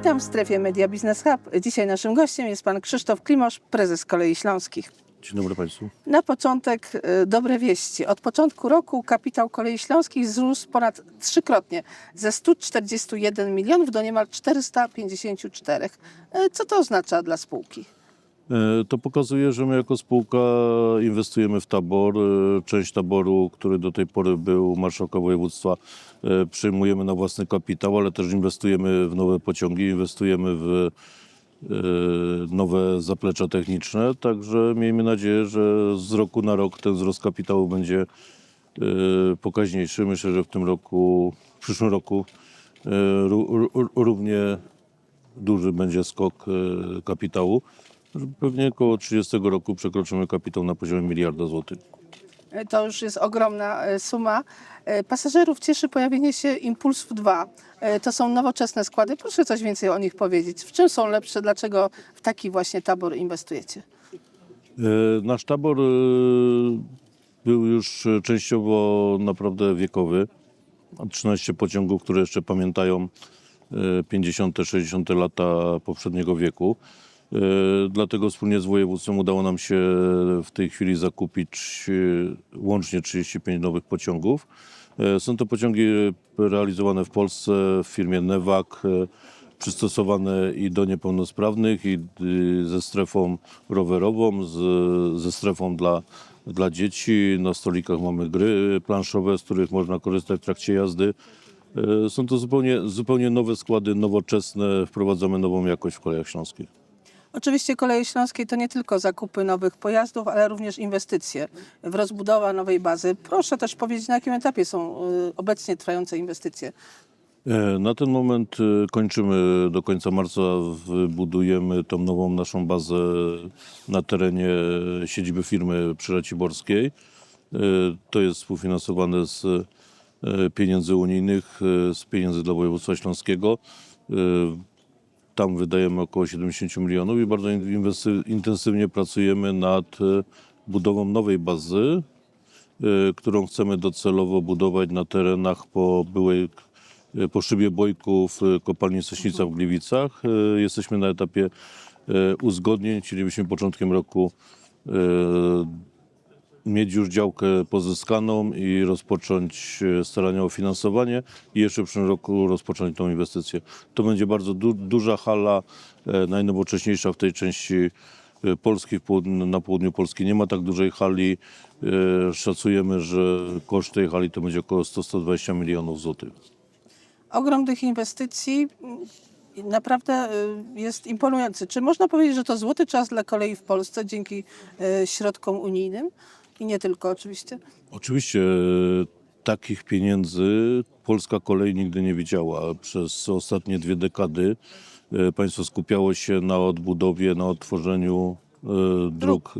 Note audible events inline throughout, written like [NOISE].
Witam w strefie Media Business Hub. Dzisiaj naszym gościem jest pan Krzysztof Klimosz, prezes Kolei Śląskich. Dzień dobry Państwu. Na początek e, dobre wieści. Od początku roku kapitał Kolei Śląskich wzrósł ponad trzykrotnie, ze 141 milionów do niemal 454. E, Co to oznacza dla spółki? E, To pokazuje, że my jako spółka inwestujemy w tabor. E, Część taboru, który do tej pory był marszałka województwa, e, przyjmujemy na własny kapitał, ale też inwestujemy w nowe pociągi, inwestujemy w nowe zaplecza techniczne. Także miejmy nadzieję, że z roku na rok ten wzrost kapitału będzie pokaźniejszy. Myślę, że w tym roku, w przyszłym roku ró- ró- równie duży będzie skok kapitału. Pewnie około 30 roku przekroczymy kapitał na poziomie miliarda złotych. E, To już jest ogromna e, suma. E, Pasażerów cieszy pojawienie się Impulsów 2. E, To są nowoczesne składy. Proszę coś więcej o nich powiedzieć. W czym są lepsze? Dlaczego w taki właśnie tabor inwestujecie? E, Nasz tabor e, był już e, częściowo naprawdę wiekowy. 13 pociągów, które jeszcze pamiętają e, 50., 60. lata poprzedniego wieku. E, Dlatego wspólnie z województwem udało nam się w tej chwili zakupić e, łącznie 35 nowych pociągów. E, Są to pociągi realizowane w Polsce w firmie Newak, przystosowane i do niepełnosprawnych, i ze strefą rowerową, z, ze strefą dla, dla dzieci. Na stolikach mamy gry planszowe, z których można korzystać w trakcie jazdy. Są to zupełnie, zupełnie nowe składy, nowoczesne. Wprowadzamy nową jakość w kolejach śląskich. Oczywiście Koleje Śląskie to nie tylko zakupy nowych pojazdów, ale również inwestycje w rozbudowę nowej bazy. Proszę też powiedzieć, na jakim etapie są y, obecnie trwające inwestycje. E, Na ten moment e, kończymy, do końca marca budujemy tą nową naszą bazę na terenie siedziby firmy przy Raciborskiej. E, To jest współfinansowane z e, pieniędzy unijnych, z pieniędzy dla województwa śląskiego. E, Tam wydajemy około 70 milionów i bardzo intensywnie pracujemy nad e, budową nowej bazy, y, którą chcemy docelowo budować na terenach po byłej y, po szybie bojków kopalni Sośnica w Gliwicach. Jesteśmy na etapie uzgodnień. Chcielibyśmy początkiem roku mieć już działkę pozyskaną i rozpocząć e, starania o finansowanie i jeszcze w przyszłym roku rozpocząć tą inwestycję. To będzie bardzo du- duża hala, e, najnowocześniejsza w tej części e, Polski, na południu Polski nie ma tak dużej hali. Szacujemy, że koszt tej hali to będzie około 100-120 milionów złotych. Ogrom tych inwestycji y, naprawdę y, jest imponujący. Czy można powiedzieć, że to złoty czas dla kolei w Polsce dzięki środkom unijnym? I nie tylko oczywiście. Oczywiście e, takich pieniędzy polska kolej nigdy nie widziała. Przez ostatnie dwie dekady e, państwo skupiało się na odbudowie, na odtworzeniu e, dróg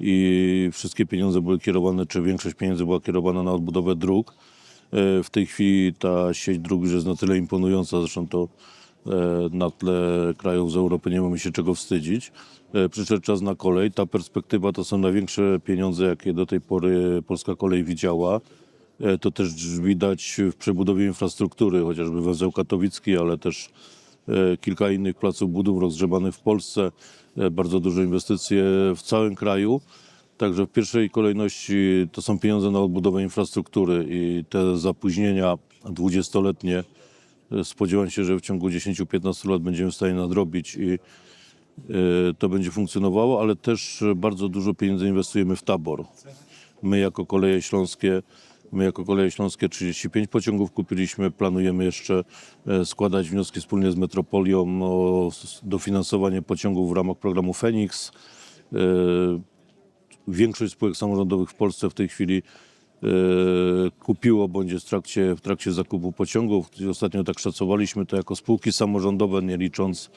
i wszystkie pieniądze były kierowane, czy większość pieniędzy była kierowana na odbudowę dróg. W tej chwili ta sieć dróg już jest na tyle imponująca, zresztą to na tle krajów z Europy nie mamy się czego wstydzić. E, Przyszedł czas na kolej. Ta perspektywa to są największe pieniądze, jakie do tej pory polska kolej widziała. E, To też widać w przebudowie infrastruktury, chociażby węzeł katowicki, ale też e, kilka innych placów budów rozgrzebanych w Polsce. E, Bardzo duże inwestycje w całym kraju. Także w pierwszej kolejności to są pieniądze na odbudowę infrastruktury i te zapóźnienia dwudziestoletnie e, spodziewam się, że w ciągu 10-15 lat będziemy w stanie nadrobić i e, to będzie funkcjonowało, ale też bardzo dużo pieniędzy inwestujemy w tabor. My jako Koleje Śląskie, my jako Koleje Śląskie 35 pociągów kupiliśmy, planujemy jeszcze e, składać wnioski wspólnie z Metropolią o dofinansowanie pociągów w ramach programu Feniks. E, Większość spółek samorządowych w Polsce w tej chwili kupiło bądź jest w trakcie, w trakcie zakupu pociągów. Ostatnio tak szacowaliśmy to jako spółki samorządowe, nie licząc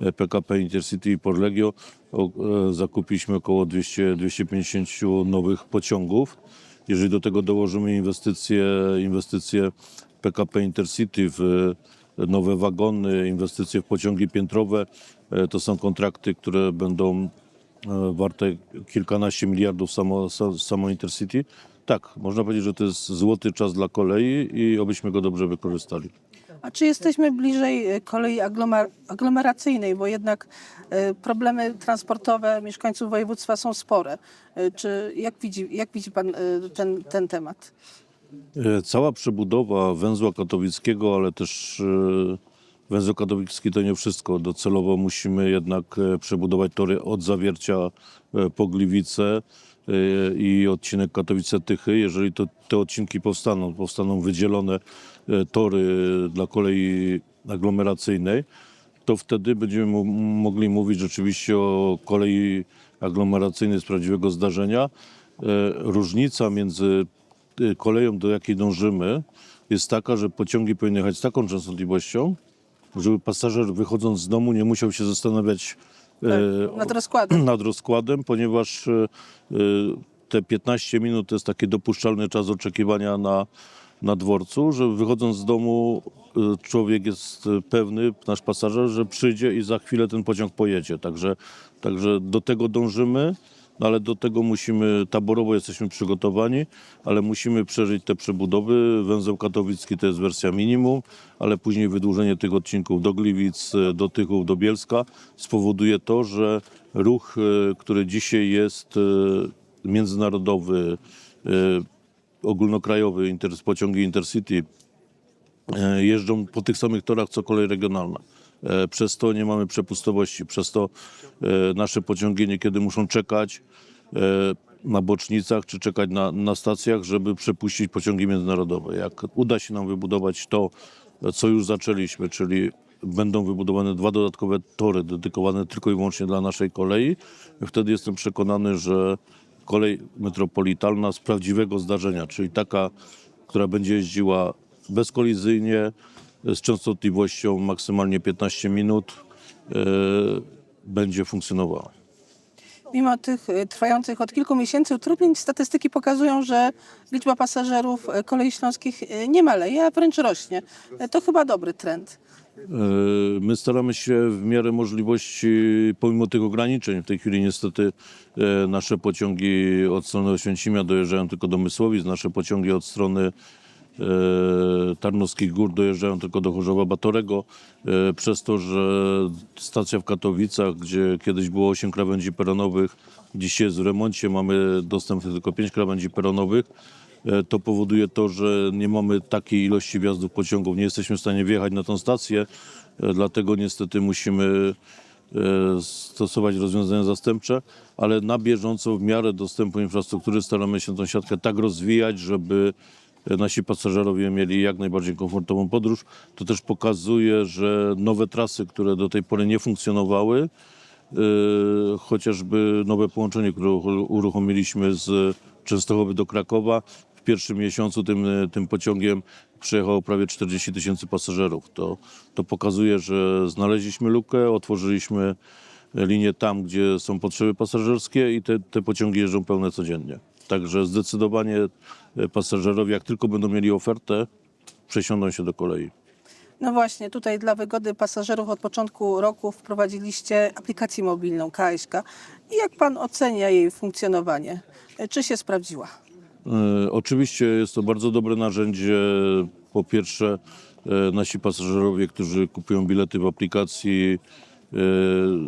e, PKP Intercity i Porlegio. E, zakupiliśmy około 200, 250 nowych pociągów. Jeżeli do tego dołożymy inwestycje, inwestycje PKP Intercity w nowe wagony, inwestycje w pociągi piętrowe, e, to są kontrakty, które będą e, warte kilkanaście miliardów samo, sa- samo Intercity. Tak, można powiedzieć, że to jest złoty czas dla kolei i obyśmy go dobrze wykorzystali. A czy jesteśmy bliżej e, kolei aglomer- aglomeracyjnej, bo jednak e, problemy transportowe mieszkańców województwa są spore. E, Czy jak widzi, jak widzi Pan ten, ten temat? Cała przebudowa węzła katowickiego, ale też węzeł katowicki to nie wszystko. Docelowo musimy jednak przebudować tory od Zawiercia po Gliwice i odcinek Katowice-Tychy. Jeżeli to, te odcinki powstaną, powstaną wydzielone e, tory dla kolei aglomeracyjnej, to wtedy będziemy mogli mówić rzeczywiście o kolei aglomeracyjnej z prawdziwego zdarzenia. E, Różnica między e, koleją, do jakiej dążymy, jest taka, że pociągi powinny jechać z taką częstotliwością, żeby pasażer wychodząc z domu nie musiał się zastanawiać e, Nad rozkładem. [CLEARS THROAT] nad rozkładem, ponieważ e, e, te 15 minut to jest taki dopuszczalny czas oczekiwania na, na dworcu, że wychodząc z domu człowiek jest pewny, nasz pasażer, że przyjdzie i za chwilę ten pociąg pojedzie. Także, także do tego dążymy. No ale do tego musimy, taborowo jesteśmy przygotowani, ale musimy przeżyć te przebudowy. Węzeł katowicki to jest wersja minimum, ale później wydłużenie tych odcinków do Gliwic, e, do Tychów, do Bielska spowoduje to, że ruch, e, który dzisiaj jest e, międzynarodowy, ogólnokrajowy, inter, pociągi Intercity, jeżdżą po tych samych torach co kolej regionalna. E, Przez to nie mamy przepustowości, przez to e, nasze pociągi niekiedy muszą czekać e, na bocznicach czy czekać na, na stacjach, żeby przepuścić pociągi międzynarodowe. Jak uda się nam wybudować to, co już zaczęliśmy, czyli będą wybudowane dwa dodatkowe tory dedykowane tylko i wyłącznie dla naszej kolei, wtedy jestem przekonany, że kolej metropolitalna z prawdziwego zdarzenia, czyli taka, która będzie jeździła bezkolizyjnie, z częstotliwością maksymalnie 15 minut, e, będzie funkcjonowała. Mimo tych e, trwających od kilku miesięcy utrudnień, statystyki pokazują, że liczba pasażerów e, kolei śląskich nie maleje, a wręcz rośnie. To chyba dobry trend. My staramy się w miarę możliwości, pomimo tych ograniczeń, w tej chwili niestety nasze pociągi od strony Oświęcimia dojeżdżają tylko do Mysłowic, nasze pociągi od strony Tarnowskich Gór dojeżdżają tylko do Chorzowa Batorego, e, przez to, że stacja w Katowicach, gdzie kiedyś było 8 krawędzi peronowych, dzisiaj jest w remoncie, mamy dostęp tylko 5 krawędzi peronowych, E, to powoduje to, że nie mamy takiej ilości wjazdów pociągów, nie jesteśmy w stanie wjechać na tą stację, e, dlatego niestety musimy e, stosować rozwiązania zastępcze, ale na bieżąco w miarę dostępu infrastruktury staramy się tą siatkę tak rozwijać, żeby e, nasi pasażerowie mieli jak najbardziej komfortową podróż. To też pokazuje, że nowe trasy, które do tej pory nie funkcjonowały, e, chociażby nowe połączenie, które uru- uruchomiliśmy z Częstochowy do Krakowa. W pierwszym miesiącu tym, tym pociągiem przyjechało prawie 40 tysięcy pasażerów. To, to pokazuje, że znaleźliśmy lukę, otworzyliśmy linię tam, gdzie są potrzeby pasażerskie i te, te pociągi jeżdżą pełne codziennie. Także zdecydowanie e, pasażerowie, jak tylko będą mieli ofertę, przesiądą się do kolei. No właśnie, tutaj dla wygody pasażerów od początku roku wprowadziliście aplikację mobilną KSK. I jak pan ocenia jej funkcjonowanie? E, Czy się sprawdziła? E, Oczywiście jest to bardzo dobre narzędzie. Po pierwsze, e, nasi pasażerowie, którzy kupują bilety w aplikacji, e,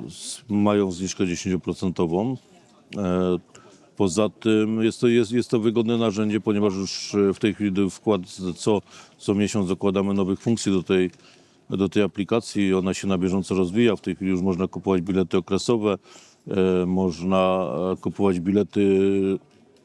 s- mają zniżkę 10%. E, Poza tym jest to, jest, jest to wygodne narzędzie, ponieważ już e, w tej chwili wkład, co, co miesiąc dokładamy nowych funkcji do tej, do tej aplikacji. Ona się na bieżąco rozwija. W tej chwili już można kupować bilety okresowe, e, można kupować bilety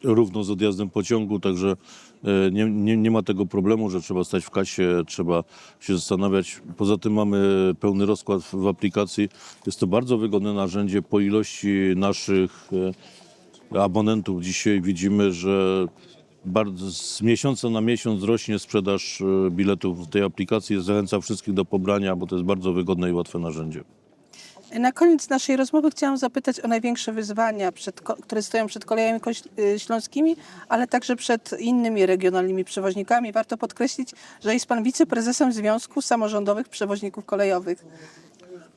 równo z odjazdem pociągu, także e, nie, nie, nie ma tego problemu, że trzeba stać w kasie, trzeba się zastanawiać. Poza tym mamy pełny rozkład w, w aplikacji. Jest to bardzo wygodne narzędzie po ilości naszych e, abonentów. Dzisiaj widzimy, że bardzo, z miesiąca na miesiąc rośnie sprzedaż e, biletów w tej aplikacji. Zachęcam wszystkich do pobrania, bo to jest bardzo wygodne i łatwe narzędzie. Na koniec naszej rozmowy chciałam zapytać o największe wyzwania, przed, które stoją przed kolejami y, śląskimi, ale także przed innymi regionalnymi przewoźnikami. Warto podkreślić, że jest pan wiceprezesem Związku Samorządowych Przewoźników Kolejowych.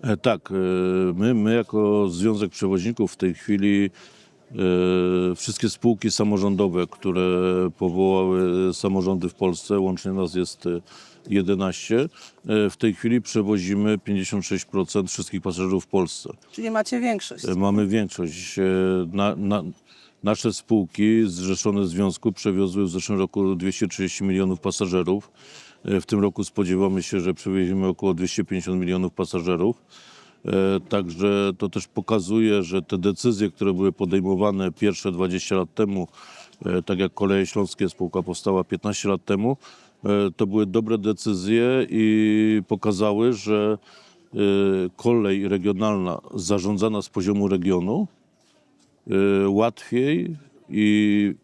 E, Tak, e, my, my jako Związek Przewoźników w tej chwili e, wszystkie spółki samorządowe, które powołały samorządy w Polsce, łącznie nas jest 11. E, W tej chwili przewozimy 56% wszystkich pasażerów w Polsce. Czyli macie większość. E, Mamy większość. E, Na, na, nasze spółki zrzeszone w związku przewiozły w zeszłym roku 230 milionów pasażerów. E, W tym roku spodziewamy się, że przewiezimy około 250 milionów pasażerów. E, Także to też pokazuje, że te decyzje, które były podejmowane pierwsze 20 lat temu, e, tak jak Koleje Śląskie spółka powstała 15 lat temu, e, to były dobre decyzje i pokazały, że kolej regionalna zarządzana z poziomu regionu łatwiej i,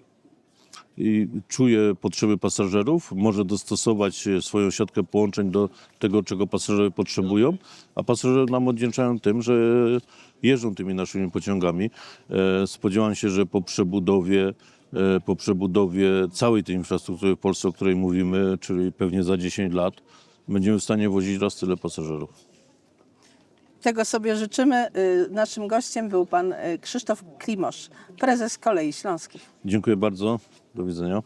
i czuje potrzeby pasażerów, może dostosować e, swoją siatkę połączeń do tego, czego pasażerowie potrzebują, a pasażerowie nam oddzięczają tym, że jeżdżą tymi naszymi pociągami. E, Spodziewam się, że po przebudowie e, po przebudowie całej tej infrastruktury w Polsce, o której mówimy, czyli pewnie za 10 lat, będziemy w stanie wozić raz tyle pasażerów. Tego sobie życzymy. Y, Naszym gościem był pan y, Krzysztof Klimosz, prezes Kolei Śląskich. Dziękuję bardzo. Do widzenia.